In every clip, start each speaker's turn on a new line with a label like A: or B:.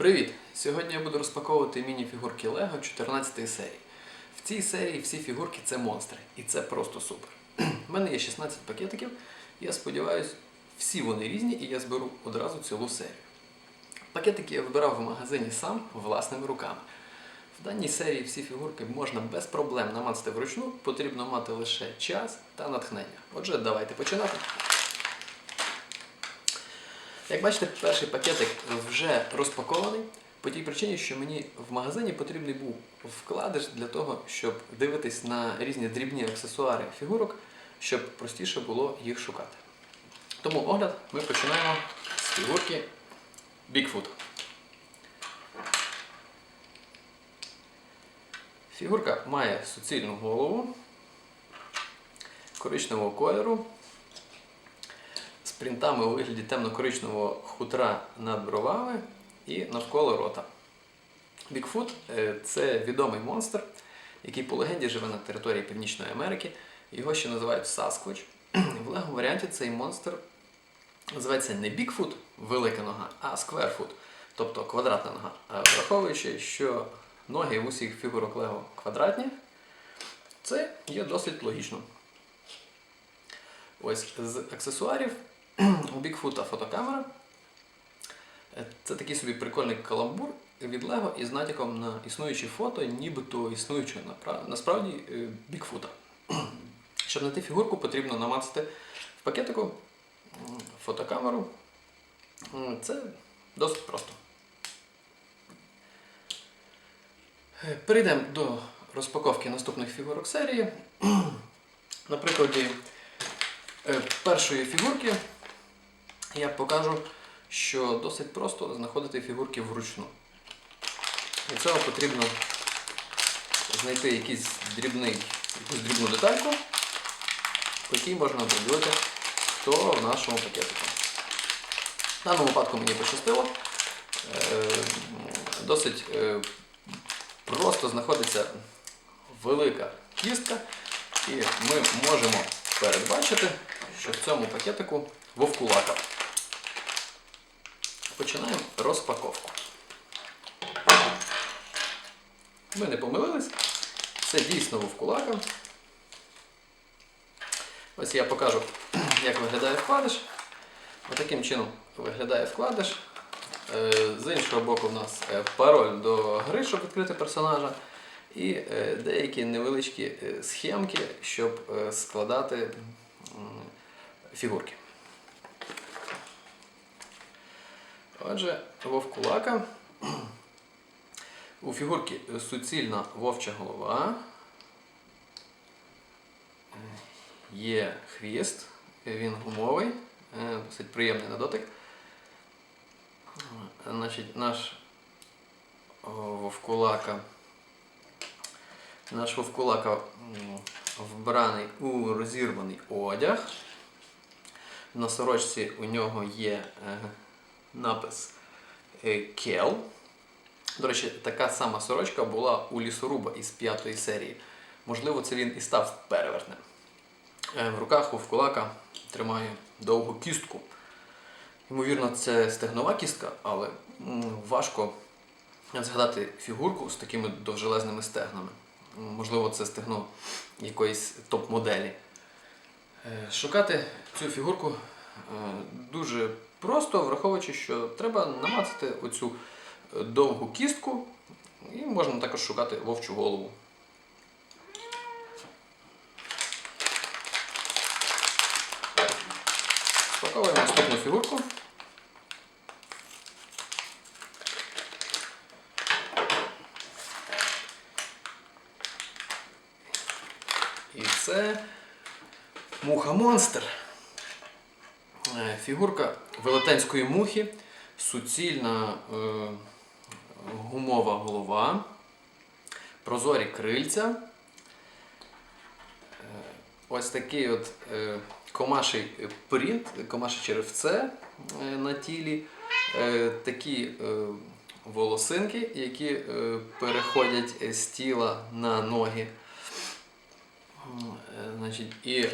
A: Привіт! Сьогодні я буду розпаковувати міні-фігурки LEGO 14 серії. В цій серії всі фігурки це монстри, і це просто супер. У мене є 16 пакетиків, я сподіваюся, всі вони різні, і я зберу одразу цілу серію. Пакетики я вибирав в магазині сам власними руками. В даній серії всі фігурки можна без проблем намацати вручну, потрібно мати лише час та натхнення. Отже, давайте починати. Як бачите, перший пакетик вже розпакований по тій причині, що мені в магазині потрібний був вкладиш для того, щоб дивитись на різні дрібні аксесуари фігурок, щоб простіше було їх шукати. Тому огляд ми починаємо з фігурки Bigfoot. Фігурка має суцільну голову коричневого кольору принтами у вигляді темно-коричневого хутра над бровами і навколо рота. Бікфут це відомий монстр, який по легенді живе на території Північної Америки. Його ще називають Сасквоч. В лего варіанті цей монстр називається не Бікфут, велика нога, а Скверфут, тобто квадратна нога. Враховуючи, що ноги в усіх фігурок Лего квадратні, це є досить логічно. Ось з аксесуарів у Бікфута фотокамера. Е, Це такий собі прикольний каламбур від Лего із натяком на існуючі фото, нібито існуючого насправді е, Бікфута. Щоб знайти фігурку, потрібно намацати в пакетику фотокамеру. Це досить просто. Е, Перейдемо до розпаковки наступних фігурок серії. На прикладі першої фігурки я покажу, що досить просто знаходити фігурки вручну. Для цього потрібно знайти якийсь дрібний, якусь дрібну детальку, по якій можна оприділити, хто в нашому пакетику. В даному випадку мені пощастило. Е, Досить е, просто знаходиться велика кістка, і ми можемо передбачити, що в цьому пакетику вовкулака. Починаємо розпаковку. Ми не помилились. Це дійсно вовкулака. Ось я покажу, як виглядає вкладиш. Отаким чином виглядає вкладиш. Е, З іншого боку, в нас е, пароль до гри, щоб відкрити персонажа. І е, деякі невеличкі схемки, щоб складати фігурки. Отже, вовкулака. У фігурки суцільна вовча голова. Є хвіст, він гумовий, е, досить приємний на дотик. Значить, наш вовкулака. Наш вовкулака вбраний у розірваний одяг. На сорочці у нього є е, напис е, Кел. До речі, така сама сорочка була у лісоруба із п'ятої серії. Можливо, це він і став перевертнем. Е, В руках вовкулака тримає довгу кістку. Ймовірно, це стегнова кістка, але важко згадати фігурку з такими довжелезними стегнами. Можливо, це стегно якоїсь топ-моделі. Е, Шукати цю фігурку дуже просто, враховуючи, що треба намацати оцю е, довгу кістку, і можна також шукати вовчу голову. Спаковуємо наступну фігурку. І це муха-монстр. Е, Фігурка велетенської мухи, суцільна е, гумова голова, прозорі крильця. Е, Ось такий от е, комаший принт, комаше черевце е, на тілі, е, такі е, волосинки, які е, переходять з тіла на ноги. Е, Значить, і е,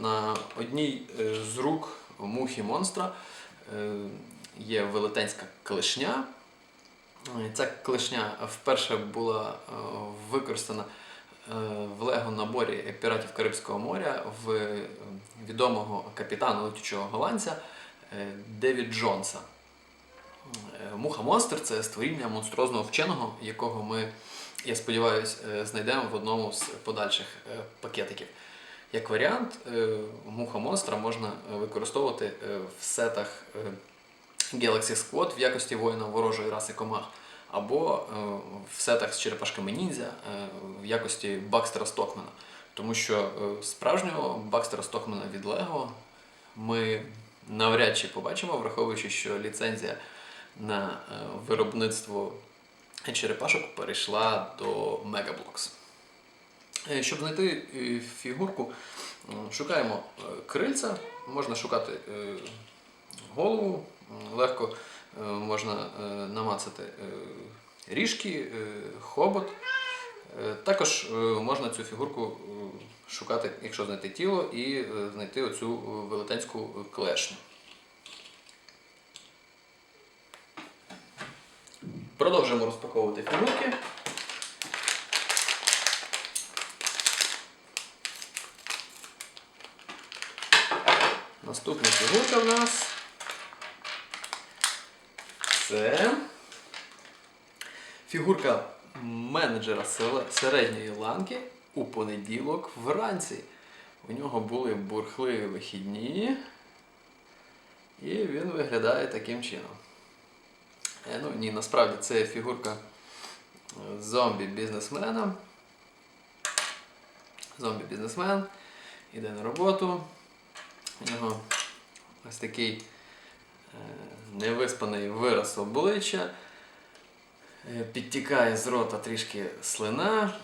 A: на одній е, з рук мухи монстра е, є велетенська клешня, Е, Ця клешня вперше була е, використана в лего наборі піратів Карибського моря в відомого капітана летючого голландця Девід Джонса. Муха монстр це створіння монстрозного вченого, якого ми, я сподіваюся, знайдемо в одному з подальших пакетиків. Як варіант, е, муха монстра можна використовувати е, в сетах е, Galaxy Squad в якості воїна ворожої раси комах, або е, в сетах з черепашками ніндзя е, в якості Бакстера Стокмана. Тому що е, справжнього Бакстера Стокмана від Лего ми навряд чи побачимо, враховуючи, що ліцензія на е, виробництво черепашок перейшла до Megablocks. Е, Щоб знайти е, фігурку, шукаємо е, крильця, можна шукати голову, легко можна намацати ріжки, хобот. Також можна цю фігурку шукати, якщо знайти тіло, і знайти оцю велетенську клешню. Продовжуємо розпаковувати фігурки. Наступна фігурка в нас це фігурка менеджера середньої ланки у понеділок вранці. У нього були бурхливі вихідні, і він виглядає таким чином. Е, Ну ні, насправді це фігурка е, зомбі-бізнесмена. Зомбі-бізнесмен іде на роботу. У нього ось такий е, невиспаний вираз обличчя. Е, Підтікає з рота трішки слина.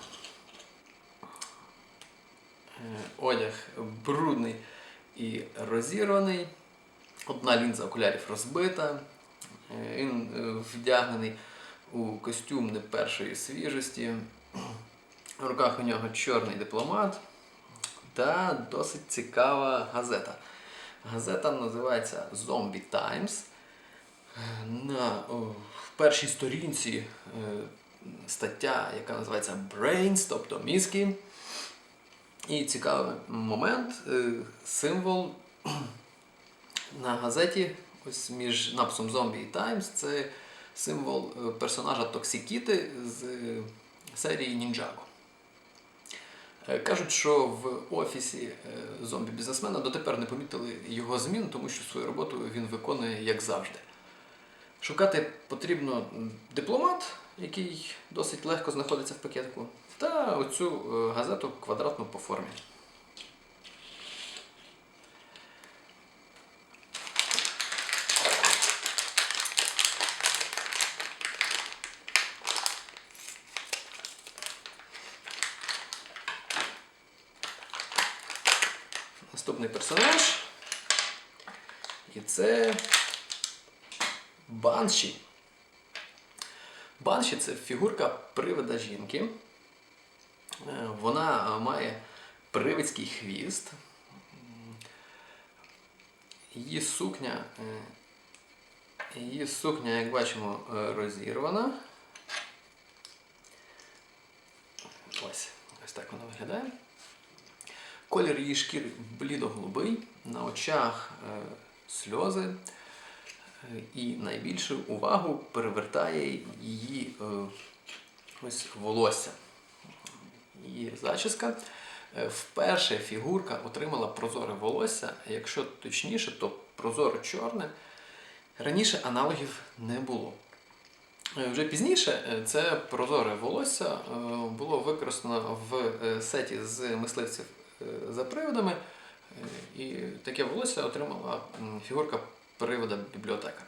A: Е, Одяг брудний і розірваний. Одна лінза окулярів розбита. Він вдягнений у костюм не першої свіжості. В руках у нього чорний дипломат та досить цікава газета. Газета називається Zombie Times. На о, в першій сторінці е, стаття, яка називається Brains, тобто мізки. І цікавий момент, е, символ на газеті, ось між написом Zombie і Times, це символ е, персонажа Токсікіти з е, серії Нінджаго. Е, Кажуть, що в офісі е, зомбі-бізнесмена дотепер не помітили його змін, тому що свою роботу він виконує як завжди. Шукати потрібно дипломат, який досить легко знаходиться в пакетку, та оцю е, газету квадратну по формі. Наступний персонаж. І це Банші. Банші це фігурка привида жінки. Е, Вона має привидський хвіст. Її сукня, е, її сукня, як бачимо, е, розірвана. Ось, ось так вона виглядає. Колір її шкіри блідо-голубий, на очах е, сльози. Е, І найбільшу увагу привертає її е, ось волосся. Її зачіска. Вперше фігурка отримала прозоре волосся, якщо точніше, то прозоро чорне. Раніше аналогів не було. Вже пізніше це прозоре волосся було використано в сеті з мисливців за приводами, е, і таке волосся отримала фігурка привода бібліотека.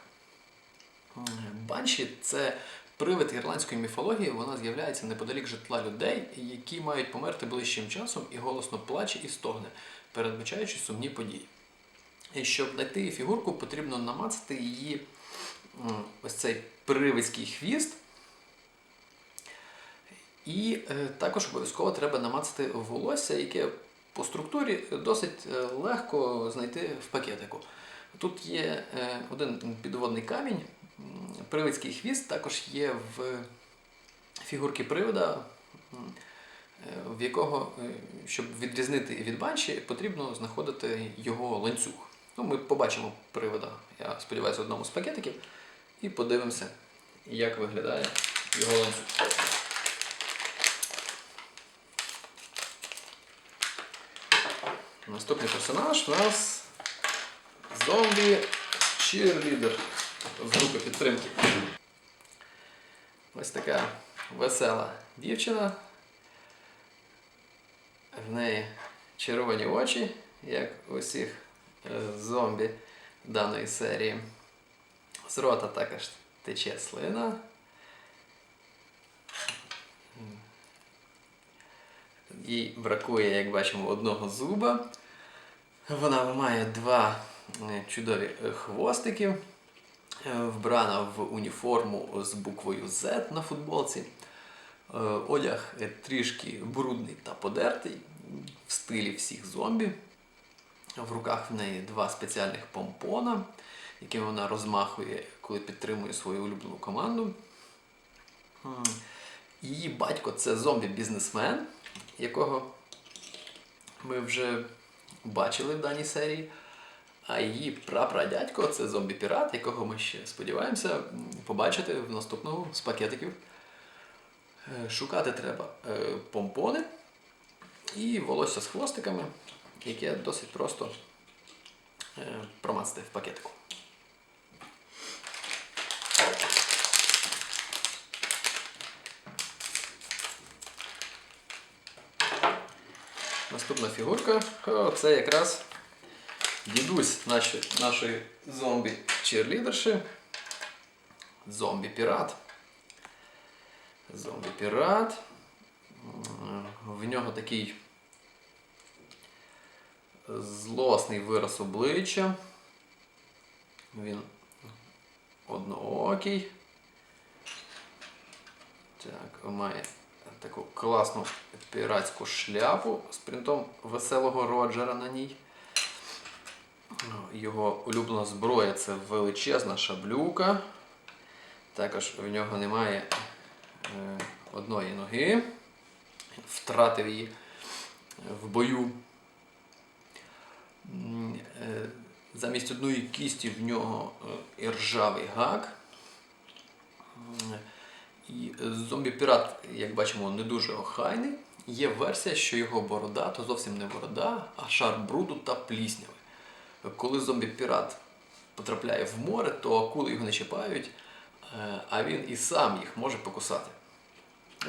A: Банші це привид ірландської міфології, вона з'являється неподалік житла людей, які мають померти ближчим часом і голосно плаче і стогне, передбачаючи сумні події. І щоб знайти фігурку, потрібно намацати її ось цей привидський хвіст. І е, також обов'язково треба намацати волосся, яке по структурі досить е, легко знайти в пакетику. Тут є е, один підводний камінь, привидський хвіст також є в фігурки привида, е, в якого, е, щоб відрізнити від банші, потрібно знаходити його ланцюг. Ну, ми побачимо привида, я сподіваюся, в одному з пакетиків, і подивимося, як виглядає його ланцюг. Наступний персонаж у нас зомбі чирлідер з групи підтримки. Ось така весела дівчина. В неї червоні очі, як у всіх е, зомбі даної серії. З рота також тече слина. Їй бракує, як бачимо, одного зуба. Вона має два е, чудові е, хвостики, е, вбрана в уніформу з буквою Z на футболці. Одяг трішки брудний та подертий в стилі всіх зомбі. В руках в неї два спеціальних помпона, якими вона розмахує, коли підтримує свою улюблену команду. Її батько це зомбі-бізнесмен, якого ми вже бачили в даній серії. А її прапрадядько це зомбі-пірат, якого ми ще сподіваємося побачити в наступному з пакетиків. Е, Шукати треба е, помпони і волосся з хвостиками, яке досить просто е, промацати в пакетику. Наступна фігурка. О, це якраз дідусь наші, нашої зомбі-черлідерші. Зомбі-пірат. Зомбі-пірат. В нього такий злосний вираз обличчя. Він одноокий. Так, має таку класну піратську шляпу з принтом веселого Роджера на ній. Його улюблена зброя це величезна шаблюка. Також в нього немає е, одної ноги. Втратив її в бою. Е, Замість одної кісті в нього е, іржавий гак. І зомбі-пірат, як бачимо, не дуже охайний. Є версія, що його борода то зовсім не борода, а шар бруду та плісняви. Коли зомбі-пірат потрапляє в море, то акули його не чіпають, е, а він і сам їх може покусати.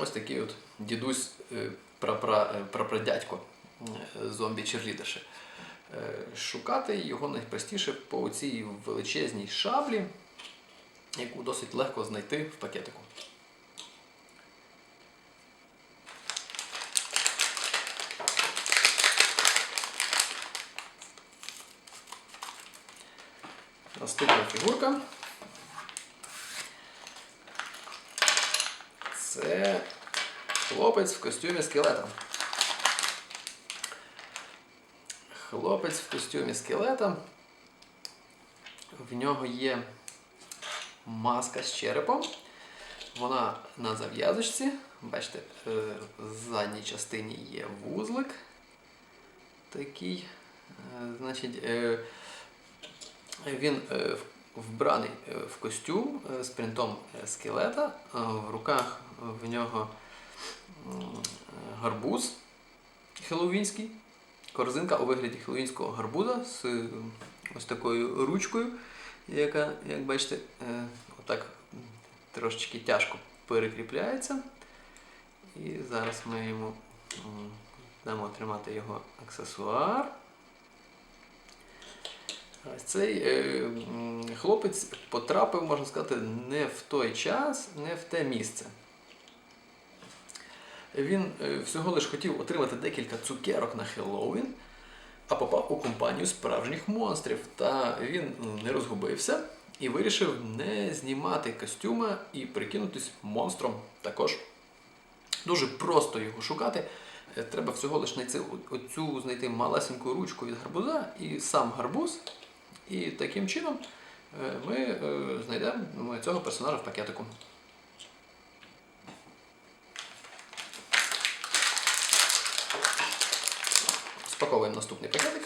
A: Ось такий от дідусь е, прапра- е, прапрадядько е, зомбі-черлідерші. Е, Шукати його найпростіше по цій величезній шаблі, яку досить легко знайти в пакетику. Наступна фігурка. Це хлопець в костюмі скелета. Хлопець в костюмі скелета. В нього є маска з черепом. Вона на зав'язочці. Бачите, е, в задній частині є вузлик. Такий. Е, Значить, е, він е, вбраний е, в костюм е, з принтом скелета. В руках в нього гарбуз хеллоуінський. Корзинка у вигляді хеллоуінського гарбуза з ось такою ручкою, яка, як бачите, отак трошечки тяжко перекріпляється. І зараз ми йому дамо тримати його аксесуар. Цей е, хлопець потрапив, можна сказати, не в той час, не в те місце. Він е, всього лиш хотів отримати декілька цукерок на Хеллоуін, а попав у компанію справжніх монстрів. Та він не розгубився і вирішив не знімати костюма і прикинутись монстром також. Дуже просто його шукати. Е, Треба всього лиш знайти оцю знайти малесеньку ручку від гарбуза і сам гарбуз. І таким чином е, ми е, знайдемо цього персонажа в пакетику. Спаковуємо наступний пакетик.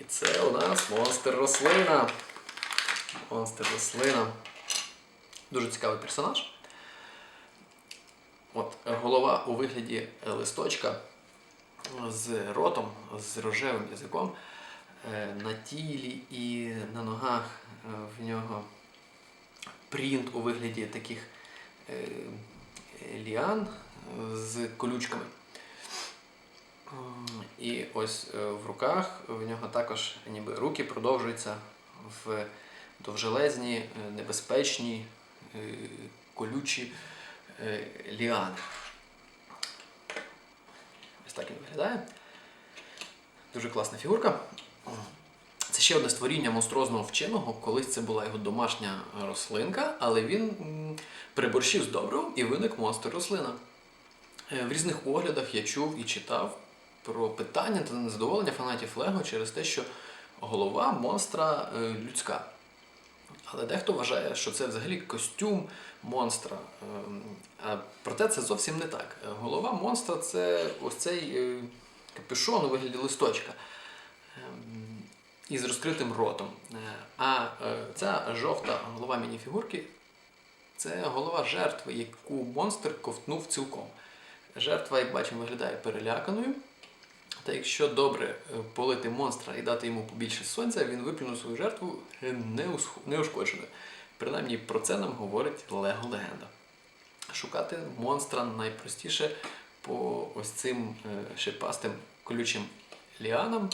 A: І це у нас монстр рослина. Монстр рослина. Дуже цікавий персонаж. От голова у вигляді листочка з ротом, з рожевим язиком. Е, На тілі і на ногах е, в нього принт у вигляді таких е, ліан з колючками. І ось в руках в нього також ніби руки продовжуються в довжелезні, небезпечні, колючі ліани. Ось так він виглядає. Дуже класна фігурка. Це ще одне створіння монстрозного вченого. Колись це була його домашня рослинка, але він м, переборщив з добривом і виник монстр рослина. Е, В різних оглядах я чув і читав про питання та незадоволення фанатів Лего через те, що голова монстра е, людська. Але дехто вважає, що це взагалі костюм монстра. Ем, проте це зовсім не так. Голова монстра це ось цей е, капюшон у вигляді листочка ем, із розкритим ротом. Е, А е, ця жовта голова мініфігурки це голова жертви, яку монстр ковтнув цілком. Жертва, як бачимо, виглядає переляканою. Та якщо добре е, полити монстра і дати йому побільше сонця, він виплюнув свою жертву е, неушкодженою. Принаймні про це нам говорить Лего Легенда. Шукати монстра найпростіше по ось цим е, шипастим колючим ліанам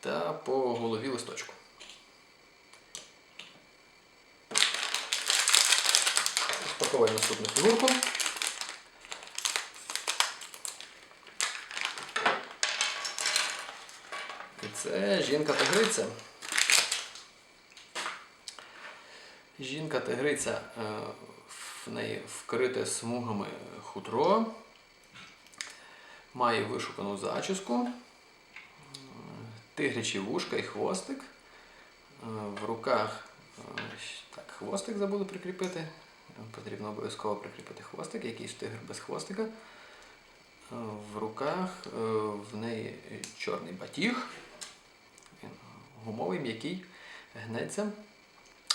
A: та по голові листочку. Спаковуємо наступну фігурку. І це жінка-тигриця. Жінка-тигриця е, в неї вкрите смугами хутро, має вишукану зачіску, тигрячі вушка і хвостик. Е, В руках е, так, хвостик забули прикріпити. Потрібно обов'язково прикріпити хвостик, якийсь тигр без хвостика. В руках в неї чорний батіг, гумовий, м'який, гнеться.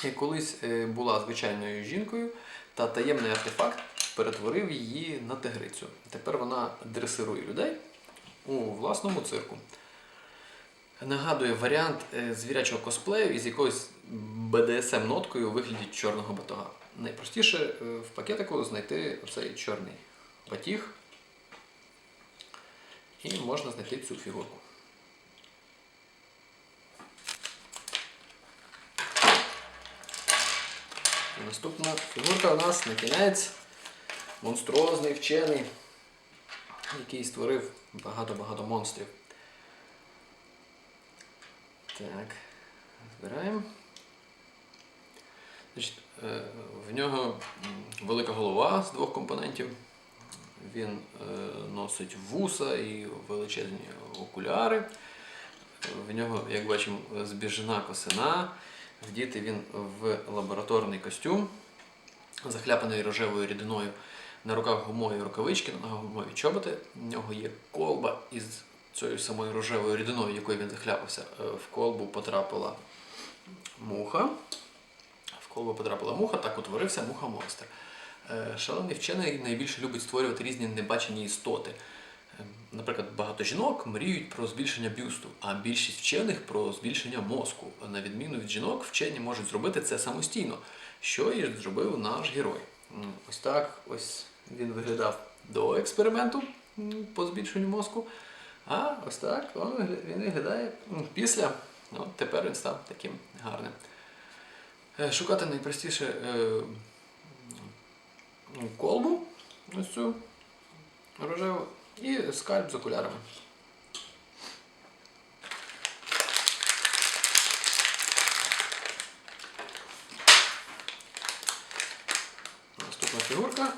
A: І колись е, була звичайною жінкою, та таємний артефакт перетворив її на тигрицю. Тепер вона дресирує людей у власному цирку. Нагадує варіант е, звірячого косплею із якоюсь BDSM-ноткою у вигляді чорного батога. Найпростіше е, в пакетику знайти цей чорний батіг. І можна знайти цю фігурку. Наступна фігурка у нас на кінець монструозний вчений, який створив багато-багато монстрів. Так, збираємо. Е, в нього велика голова з двох компонентів. Він е, носить вуса і величезні окуляри. В нього, як бачимо, збіжена косина. Вдіти він в лабораторний костюм, захляпаний рожевою рідиною. На руках гумові рукавички, на ногах гумові чоботи. В нього є колба із цією самою рожевою рідиною, якою він захляпався. Е, В колбу потрапила муха. В колбу потрапила муха, так утворився муха-монстр. Е, Шалений вчений найбільше любить створювати різні небачені істоти. Наприклад, багато жінок мріють про збільшення бюсту, а більшість вчених про збільшення мозку. На відміну від жінок, вчені можуть зробити це самостійно, що і зробив наш герой. Ось так ось він виглядав до експерименту по збільшенню мозку. А ось так він виглядає після. Ну, тепер він став таким гарним. Е, Шукати найпростіше е, колбу, ось цю рожеву, і скальп з окулярами. Наступна фігурка.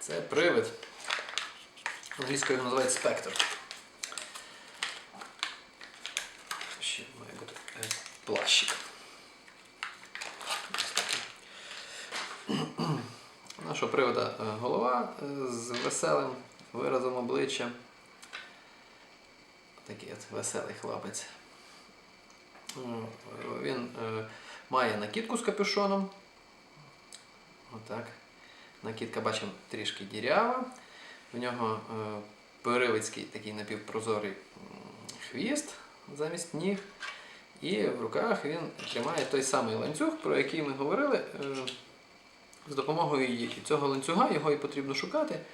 A: Це привид. Англійською його називають спектр. Ще має бути е, плащик. Ось такий. У Нашого привода е, голова е, з веселим виразом обличчя. Такий от веселий хлопець. Він е, має накидку з капюшоном. Отак. Накидка, бачимо, трішки дірява. В нього перивицький такий напівпрозорий хвіст замість ніг. І в руках він тримає той самий ланцюг, про який ми говорили. З допомогою ї- цього ланцюга його і потрібно шукати. Е,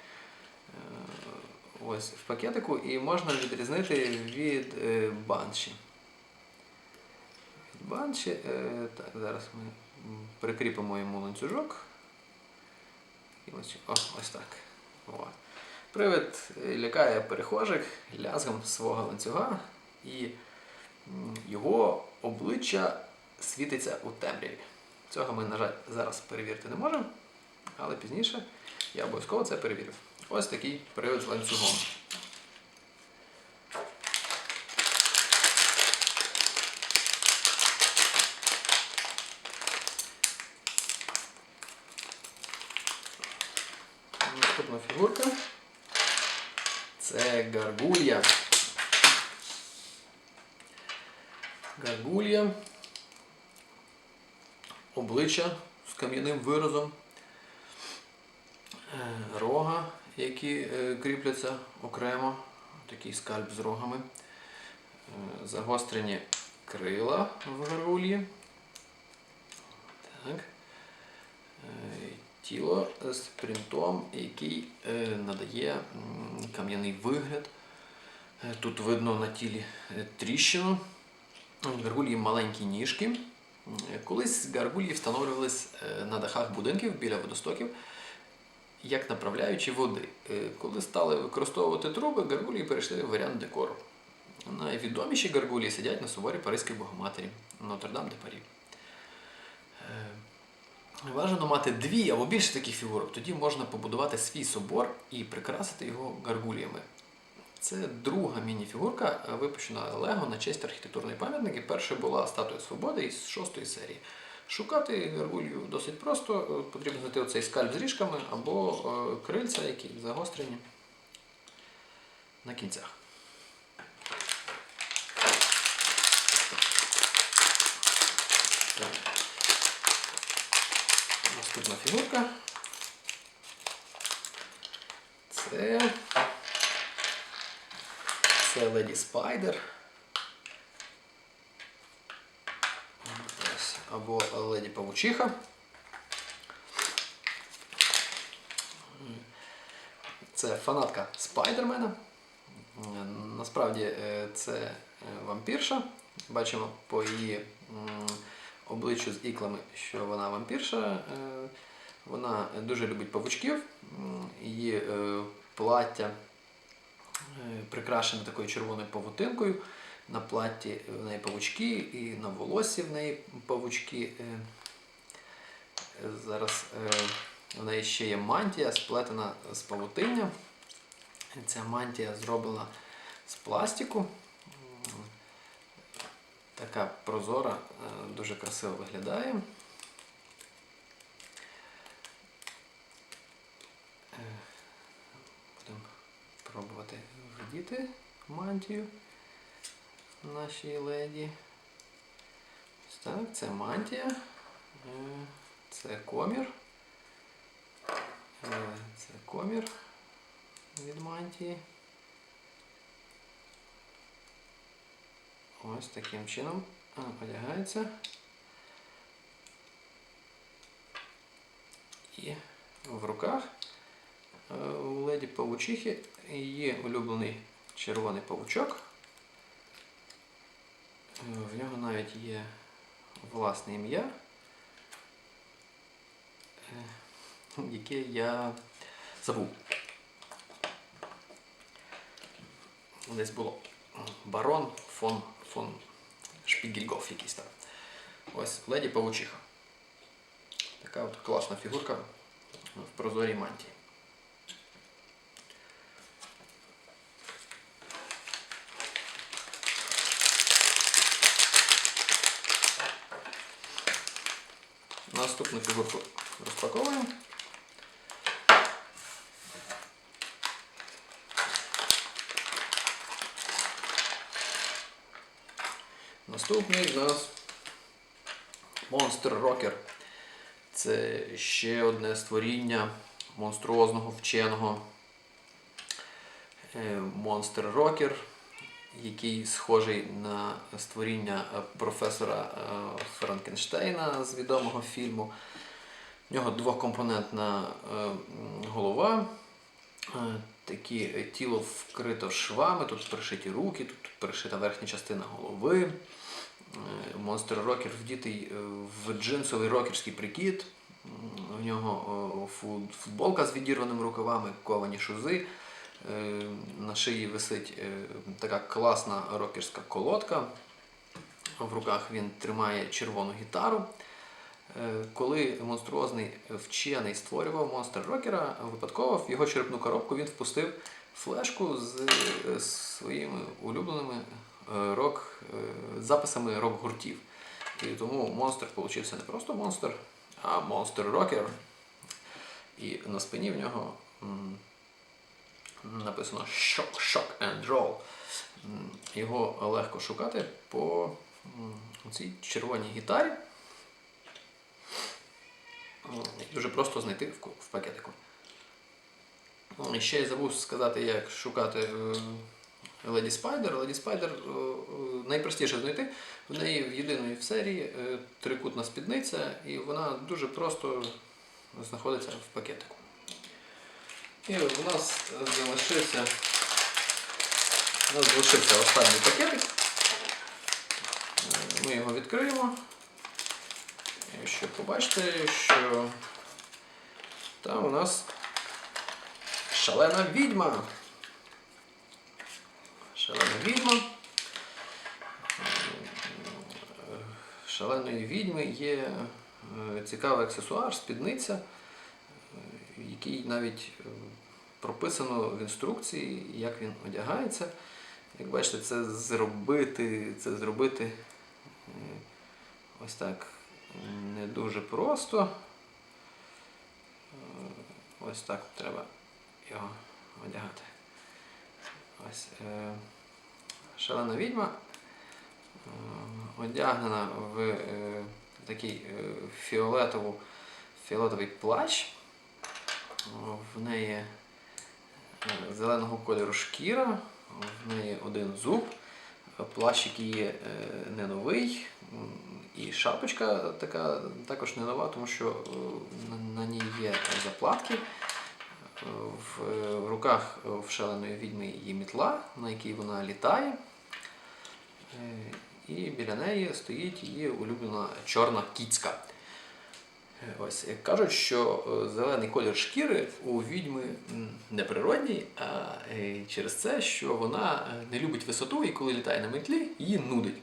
A: Ось в пакетику і можна відрізнити від е, банші. Від банші, е, так, зараз ми прикріпимо йому ланцюжок. І ось, о, ось так. О. Привид лякає перехожих лязгом свого ланцюга, і його обличчя світиться у темряві. Цього ми, на жаль, зараз перевірити не можемо, але пізніше я обов'язково це перевірю. Ось такий привид з ланцюгом. Наступна фігурка. Це гаргулья. Гаргулья. Обличчя з кам'яним виразом. Е, Рога, які е, кріпляться окремо. Такий скальп з рогами. Е, Загострені крила в гаргульї. Так. Тіло з принтом, який надає кам'яний вигляд. Тут видно на тілі тріщину. В гаргулії маленькі ніжки. Колись гаргулії встановлювались е, на дахах будинків біля водостоків як направляючі води. Е, Коли стали використовувати труби, гаргулії перейшли в варіант декору. Найвідоміші гаргулії сидять на соборі Паризької Богоматері Нотр-Дам де Парі. Е, Бажано мати дві або більше таких фігурок, тоді можна побудувати свій собор і прикрасити його гаргуліями. Це друга міні-фігурка, е, випущена Лего на честь архітектурної пам'ятники. Перша була статуя свободи із шостої серії. Шукати гаргулью досить просто. Е, Потрібно знайти оцей скальп з ріжками або е, крильця, які загострені на кінцях. Наступна фігурка. Це. Це Леді Спайдер. Або Леді Павучиха. Це фанатка Спайдермена. Насправді е, це е, вампірша. Бачимо по її обличчю з іклами, що вона вампірша. Е, Вона дуже любить павучків. Її плаття е, прикрашене такою червоною павутинкою. На платті в неї павучки, і на волосі в неї павучки. Е, е, Зараз е, в неї ще є мантія, сплетена з павутиння. Ця мантія зроблена з пластику. Така прозора, е, дуже красиво виглядає. Е, Будемо пробувати вдіти мантію нашій леді. Ось так, це мантія, Е, це комір. Е, Це комір від мантії. Ось таким чином а, одягається. І в руках у леді павучихи є улюблений червоний павучок. Е, В нього навіть є власне ім'я, е, яке я забув. Десь було барон фон, фон Шпігельгоф якийсь там. Ось леді павучиха. Така от класна фігурка в прозорій мантії. Наступну фігурку розпаковуємо. Наступний в нас Monster Rocker. Це ще одне створіння монструозного вченого е, Monster Rocker, який схожий на створіння е, професора е, Франкенштейна з відомого фільму. В нього двокомпонентна е, голова. Такі тіло вкрито швами, тут пришиті руки, тут пришита верхня частина голови. Монстр Рокер вдітий в джинсовий рокерський прикид. М, В нього футболка з відірваними рукавами, ковані шузи. Е, На шиї висить е, така класна рокерська колодка. В руках він тримає червону гітару. Е, Коли монструозний вчений створював монстр рокера, випадково в його черепну коробку він впустив флешку з своїми улюбленими рок, записами рок-гуртів. І тому монстр получився не просто монстр, а монстр рокер. І на спині в нього написано Shock, Shock and Roll. Його легко шукати по цій червоній гітарі. Дуже просто знайти в, пакетику. І Ще й забув сказати, як шукати е, Леді Спайдер. Леді Спайдер е, е, найпростіше знайти. В неї в єдиної в серії трикутна спідниця, і вона дуже просто знаходиться в пакетику. І у нас залишився, у нас залишився останній пакетик. Е, Ми його відкриємо. І щоб побачите, що там у нас шалена відьма. Шалена відьма. Е, Шаленої відьми є е, цікавий аксесуар, спідниця, е, який навіть е, прописано в інструкції, як він одягається. Як бачите, це зробити, це зробити е, ось так не дуже просто. Е, Ось так треба його одягати. Ось шалена відьма одягнена в такий фіолетовий плащ. В неї е, зеленого кольору шкіра, в неї один зуб, плащ, який є е, не новий, і шапочка така також не нова, тому що е, на, ній є заплатки. В, руках е, в відьми є мітла, на якій вона літає. І біля неї стоїть її улюблена чорна кіцька. Ось е, кажуть, що е, зелений колір шкіри у відьми м, не природній, а е, через це, що вона е, не любить висоту і коли літає на метлі, її нудить.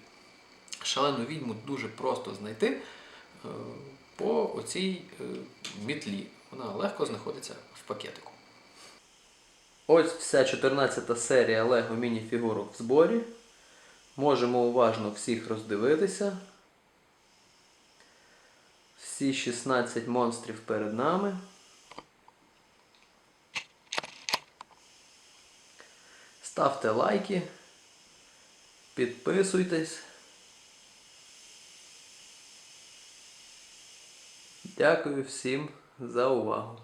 A: Шалену відьму дуже просто знайти по оцій мітлі. Вона легко знаходиться в пакетику. Ось вся 14 серія Lego міні-фігурок в зборі. Можемо уважно всіх роздивитися. Всі 16 монстрів перед нами. Ставте лайки, підписуйтесь. Дякую всім за увагу.